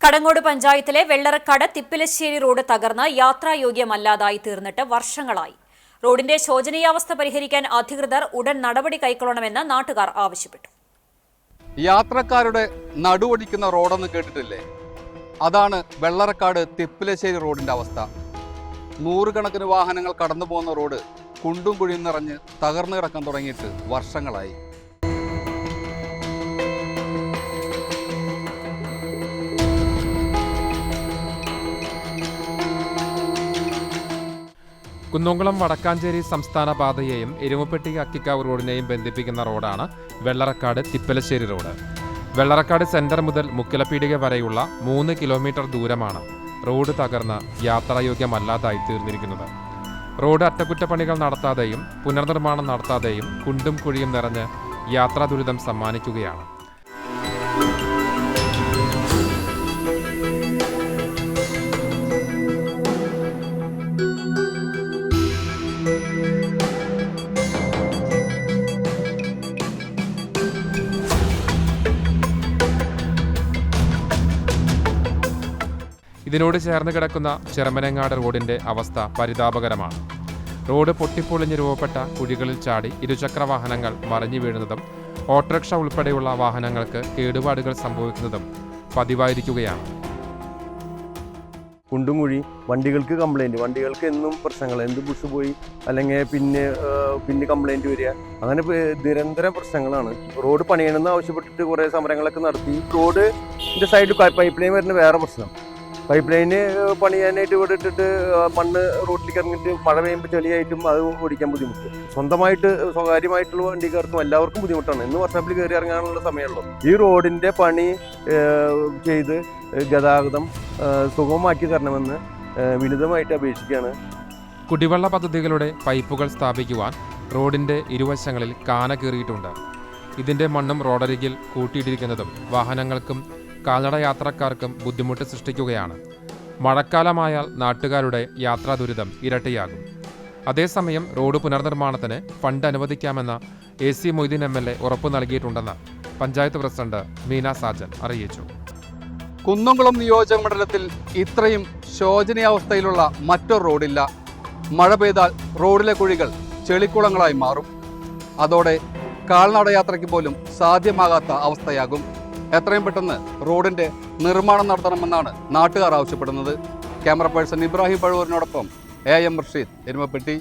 കടങ്ങോട് പഞ്ചായത്തിലെ വെള്ളറക്കാട് തിപ്പിലശ്ശേരി റോഡ് തകർന്ന് യാത്രായോഗ്യമല്ലാതായി തീർന്നിട്ട് വർഷങ്ങളായി. റോഡിന്റെ ശോചനീയാവസ്ഥ പരിഹരിക്കാൻ അധികൃതർ ഉടൻ നടപടി കൈക്കൊള്ളണമെന്ന് നാട്ടുകാർ ആവശ്യപ്പെട്ടു. യാത്രക്കാരുടെ നടുവടിക്കുന്ന റോഡെന്ന് കേട്ടിട്ടില്ലേ? അതാണ് വെള്ളറക്കാട് തിപ്പിലശ്ശേരി റോഡിന്റെ അവസ്ഥ. നൂറുകണക്കിന് വാഹനങ്ങൾ കടന്നു പോകുന്ന റോഡ് കുണ്ടും കുഴിയും നിറഞ്ഞ് തകർന്നു കിടക്കാൻ തുടങ്ങിയിട്ട് വർഷങ്ങളായി. കുന്നംകുളം വടക്കാഞ്ചേരി സംസ്ഥാന പാതയെയും എരുമപ്പെട്ടി അക്കിക്കാവ് റോഡിനെയും ബന്ധിപ്പിക്കുന്ന റോഡാണ് വെള്ളറക്കാട് തിപ്പലശ്ശേരി റോഡ്. വെള്ളറക്കാട് സെന്റർ മുതൽ മുക്കിലപ്പീടിക വരെയുള്ള മൂന്ന് കിലോമീറ്റർ ദൂരമാണ് റോഡ് തകർന്ന് യാത്രായോഗ്യമല്ലാതായി തീർന്നിരിക്കുന്നത്. റോഡ് അറ്റകുറ്റപ്പണികൾ നടത്താതെയും പുനർനിർമ്മാണം നടത്താതെയും കുണ്ടും കുഴിയും നിറഞ്ഞ് യാത്രാ ദുരിതം സമ്മാനിക്കുകയാണ്. ഇതിനോട് ചേർന്ന് കിടക്കുന്ന ചെറുമനങ്ങാട് റോഡിന്റെ അവസ്ഥ പരിതാപകരമാണ്. റോഡ് പൊട്ടിപ്പൊളിഞ്ഞ് രൂപപ്പെട്ട കുഴികളിൽ ചാടി ഇരുചക്ര വാഹനങ്ങൾ മറിഞ്ഞു വീഴുന്നതും ഓട്ടോറിക്ഷ ഉൾപ്പെടെയുള്ള വാഹനങ്ങൾക്ക് കേടുപാടുകൾ സംഭവിക്കുന്നതും പതിവായിരിക്കുകയാണ്. കുണ്ടും കുഴി വണ്ടികൾക്ക് കംപ്ലൈന്റ് വണ്ടികൾക്ക് എന്നും പ്രശ്നങ്ങൾ. എന്ത് ബുസ് പോയി അല്ലെങ്കിൽ പിന്നെ പിന്നെ കംപ്ലൈന്റ് വരിക. അങ്ങനെ നിരന്തരം പ്രശ്നങ്ങളാണ്. റോഡ് പണിയണമെന്ന് ആവശ്യപ്പെട്ടിട്ട് കുറേ സമരങ്ങളൊക്കെ നടത്തി. റോഡിന്റെ സൈഡിൽ പൈപ്പ് ലൈൻ വരുന്ന വേറെ പ്രശ്നം. പൈപ്പ് ലൈന് പണിയാനായിട്ട് ഇവിടെ ഇട്ടിട്ട് മണ്ണ് റോട്ടിലേക്ക് ഇറങ്ങിയിട്ട് മഴ പെയ്യുമ്പോൾ ചെളിയായിട്ടും അത് ഓടിക്കാൻ ബുദ്ധിമുട്ട്. സ്വന്തമായിട്ട് സ്വകാര്യമായിട്ടുള്ള വണ്ടിക്കാർക്കും എല്ലാവർക്കും ബുദ്ധിമുട്ടാണ്. ഇന്ന് വർഷാപ്പിൽ കയറി ഇറങ്ങാനുള്ള സമയമുള്ളൂ. ഈ റോഡിന്റെ പണി ചെയ്ത് ഗതാഗതം സുഗമമാക്കി തരണമെന്ന് വിനിതമായിട്ട് അപേക്ഷിക്കുകയാണ്. കുടിവെള്ള പദ്ധതികളുടെ പൈപ്പുകൾ സ്ഥാപിക്കുവാൻ റോഡിന്റെ ഇരുവശങ്ങളിൽ കാന കീറിയിട്ടുണ്ട്. ഇതിന്റെ മണ്ണും റോഡരികിൽ കൂട്ടിയിട്ടിരിക്കുന്നതും വാഹനങ്ങൾക്കും കാൽനട യാത്രക്കാർക്കും ബുദ്ധിമുട്ട് സൃഷ്ടിക്കുകയാണ്. മഴക്കാലമായാൽ നാട്ടുകാരുടെ യാത്രാ ദുരിതം ഇരട്ടിയാകും. അതേസമയം റോഡ് പുനർനിർമ്മാണത്തിന് fund അനുവദിക്കാമെന്ന A C Moideen M L A ഉറപ്പു നൽകിയിട്ടുണ്ടെന്ന് പഞ്ചായത്ത് പ്രസിഡന്റ് മീന സാജൻ അറിയിച്ചു. കുന്നംകുളം നിയോജക മണ്ഡലത്തിൽ ഇത്രയും ശോചനീയാവസ്ഥയിലുള്ള മറ്റൊരു റോഡില്ല. മഴ പെയ്താൽ റോഡിലെ കുഴികൾ ചെളിക്കുളങ്ങളായി മാറും. അതോടെ കാൽനടയാത്രയ്ക്ക് പോലും സാധ്യമാകാത്ത അവസ്ഥയാകും. എത്രയും പെട്ടെന്ന് റോഡിന്റെ നിർമ്മാണം നടത്തണമെന്നാണ് നാട്ടുകാർ ആവശ്യപ്പെടുന്നത്. ക്യാമറ പേഴ്സൺ ഇബ്രാഹിം പഴൂരിനോടൊപ്പം എ എം റഷീദ് എരുമപ്പെട്ടി.